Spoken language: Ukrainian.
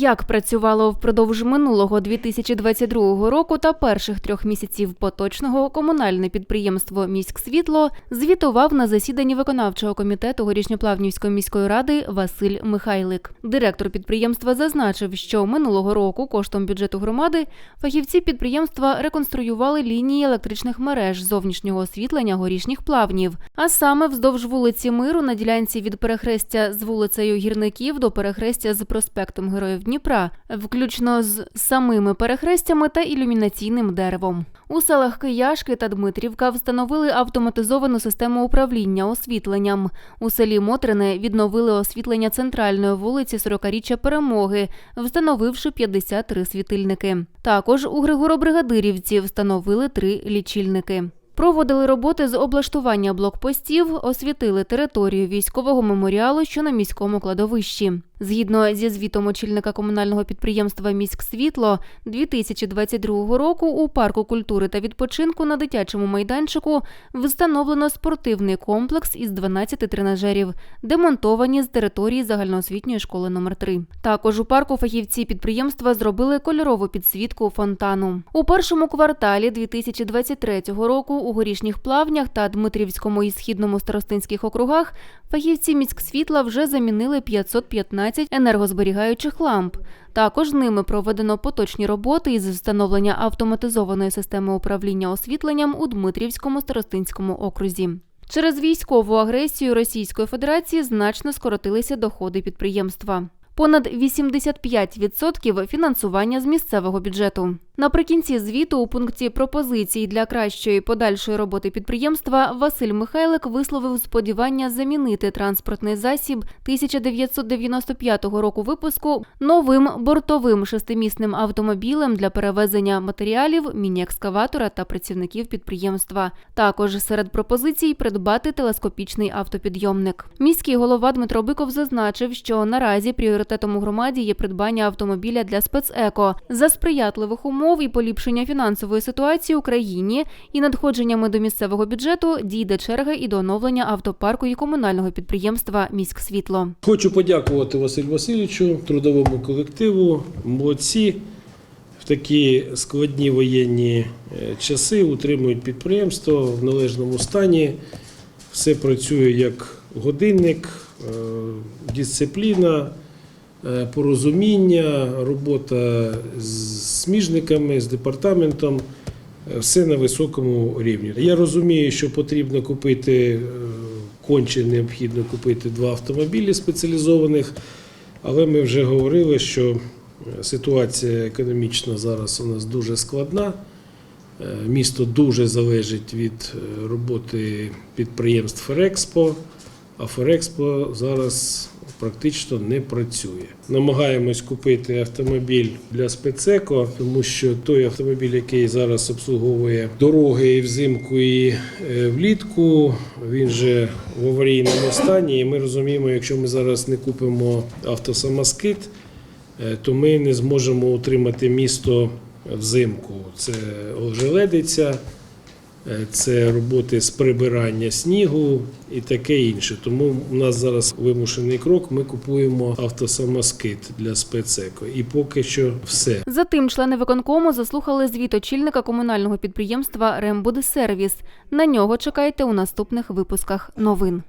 Як працювало впродовж минулого 2022 року та перших трьох місяців поточного комунальне підприємство «Міськсвітло» звітував на засіданні виконавчого комітету Горішньоплавнівської міської ради Василь Михайлик. Директор підприємства зазначив, що минулого року коштом бюджету громади фахівці підприємства реконструювали лінії електричних мереж зовнішнього освітлення горішніх плавнів, а саме вздовж вулиці Миру на ділянці від перехрестя з вулицею Гірників до перехрестя з проспектом Героїв Дніпра, включно з самими перехрестями та ілюмінаційним деревом. У селах Кияшки та Дмитрівка встановили автоматизовану систему управління освітленням. У селі Мотрине відновили освітлення центральної вулиці 40-річчя перемоги, встановивши 53 світильники. Також у Григоробригадирівці встановили три лічильники. Проводили роботи з облаштування блокпостів, освітили територію військового меморіалу, що на міському кладовищі. Згідно зі звітом очільника комунального підприємства «Міськсвітло», 2022 року у парку культури та відпочинку на дитячому майданчику встановлено спортивний комплекс із 12 тренажерів, демонтовані з території загальноосвітньої школи номер 3 Також у парку фахівці підприємства зробили кольорову підсвітку фонтану. У першому кварталі 2023 року у горішніх плавнях та Дмитрівському і східному старостинських округах фахівці міськсвітла вже замінили 515 енергозберігаючих ламп. Також ними проведено поточні роботи із встановлення автоматизованої системи управління освітленням у Дмитрівському старостинському окрузі. Через військову агресію Російської Федерації значно скоротилися доходи підприємства. Понад 85% фінансування з місцевого бюджету. Наприкінці звіту у пункті пропозицій для кращої подальшої роботи підприємства Василь Михайлик висловив сподівання замінити транспортний засіб 1995 року випуску новим бортовим шестимісним автомобілем для перевезення матеріалів, міні-екскаватора та працівників підприємства. Також серед пропозицій придбати телескопічний автопідйомник. Міський голова Дмитро Биков зазначив, що наразі пріоритетом у громаді є придбання автомобіля для спецеко за сприятливих умов і поліпшення фінансової ситуації в Україні і надходженнями до місцевого бюджету дійде черга і до оновлення автопарку і комунального підприємства «Міськсвітло». Хочу подякувати Василю Васильовичу, трудовому колективу, молодці. В такі складні воєнні е, часи утримують підприємство в належному стані. Все працює як годинник, е, дисципліна, порозуміння, робота з сміжниками, з департаментом. е, Все на високому рівні. Я розумію, що потрібно купити е, конче необхідно купити два автомобілі спеціалізованих, але ми вже говорили, що е, ситуація економічна зараз у нас дуже складна. Е, Місто дуже залежить від е, роботи підприємств Ферекспо, а Ферекспо зараз практично не працює. Намагаємось купити автомобіль для спецеко, тому що той автомобіль, який зараз обслуговує дороги і взимку і е, влітку, він же в аварійному стані. І ми розуміємо, якщо ми зараз не купимо автосамоскид, е, то ми не зможемо утримати місто взимку. Це ожеледиця, це роботи з прибирання снігу і таке інше. Тому у нас зараз вимушений крок. Ми купуємо автосамоскид для спецеко. І поки що все. Затим члени виконкому заслухали звіт очільника комунального підприємства «Рембудсервіс». На нього чекайте у наступних випусках новин.